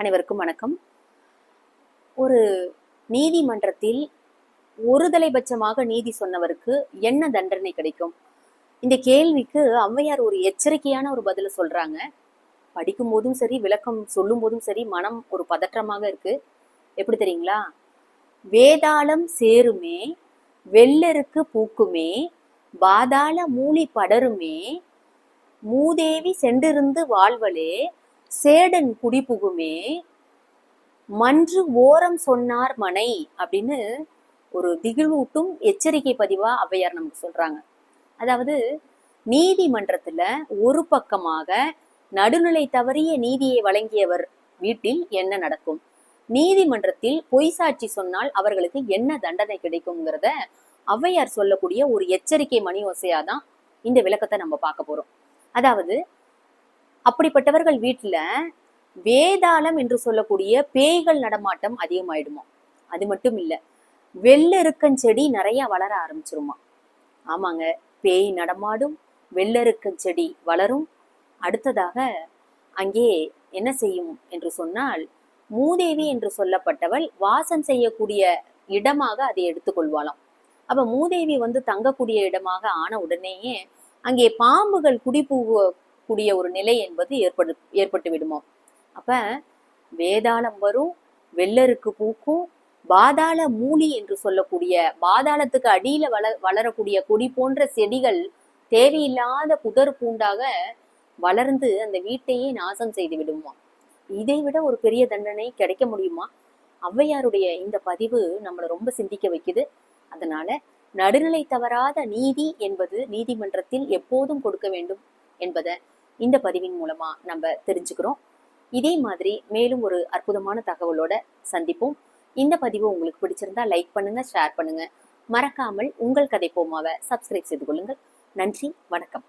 அனைவருக்கும் வணக்கம். ஒரு நீதிமன்றத்தில் ஒருதலைபட்சமாக நீதி சொன்னவருக்கு என்ன தண்டனை கிடைக்கும்? இந்த கேள்விக்கு ஔவையார் ஒரு எச்சரிக்கையான ஒரு பதில சொல்றாங்க. படிக்கும் போதும் சரி விளக்கம் சொல்லும் போதும் சரி மனம் ஒரு பதற்றமாக இருக்கு. எப்படி தெரியுங்களா? வேதாளம் சேருமே வெள்ளருக்கு பூக்குமே பாதாள மூலி படருமே மூதேவி சென்றிருந்து வாழ்வலே சேடன் குடிபுகுமே மன்று ஓரம் சொன்னார் மனை அப்படின்னு ஒரு திகிழ்வூட்டும் எச்சரிக்கை பதிவா ஔவையார் நமக்கு சொல்றாங்க. அதாவது நீதிமன்றத்துல ஒரு பக்கமாக நடுநிலை தவறிய நீதியை வழங்கியவர் வீட்டில் என்ன நடக்கும்? நீதிமன்றத்தில் பொய் சாட்சி சொன்னால் அவர்களுக்கு என்ன தண்டனை கிடைக்குங்கிறத ஔவையார் சொல்லக்கூடிய ஒரு எச்சரிக்கை மணி ஓசையா தான் இந்த விளக்கத்தை நம்ம பார்க்க போறோம். அதாவது அப்படிப்பட்டவர்கள் வீட்டில் வேதாளம் என்று சொல்லக்கூடிய பேய்கள் நடமாட்டம் அதிகமாயிடுமா? அது மட்டும் இல்ல வெள்ளெருக்கஞ்செடி நிறைய வளர ஆரம்பிச்சிருமா? ஆமாங்க பேய் நடமாடும் வெள்ளெருக்கஞ்செடி வளரும். அடுத்ததாக அங்கே என்ன செய்யும் என்று சொன்னால் மூதேவி என்று சொல்லப்பட்டவள் வாசம் செய்யக்கூடிய இடமாக அதை எடுத்துக்கொள்வாளாம் அப்ப மூதேவி வந்து தங்கக்கூடிய இடமாக ஆன உடனேயே அங்கே பாம்புகள் குடி கூடிய ஒரு நிலை என்பது ஏற்படு ஏற்பட்டு விடுமோ? அப்ப வேதாளம் வரும் வெள்ளருக்கு பூக்கும் பாதாள மூலி என்று சொல்லக்கூடிய பாதாளத்துக்கு அடியில வள வளரக்கூடிய கொடி போன்ற செடிகள் தேவையில்லாத புதர் பூண்டாக வளர்ந்து அந்த வீட்டையே நாசம் செய்து விடுமா? இதை விட ஒரு பெரிய தண்டனை கிடைக்க முடியுமா? ஔவையாருடைய இந்த பதிவு நம்மளை ரொம்ப சிந்திக்க வைக்குது. அதனால நடுநிலை தவறாத நீதி என்பது நீதிமன்றத்தில் எப்போதும் கொடுக்க வேண்டும் என்பதை இந்த பதிவின் மூலமா நம்ம தெரிஞ்சுக்கிறோம். இதே மாதிரி மேலும் ஒரு அற்புதமான தகவலோட சந்திப்போம். இந்த பதிவு உங்களுக்கு பிடிச்சிருந்தா லைக் பண்ணுங்க ஷேர் பண்ணுங்க. மறக்காமல் உங்கள் கதை போமாவை சப்ஸ்கிரைப் செய்து கொள்ளுங்கள். நன்றி வணக்கம்.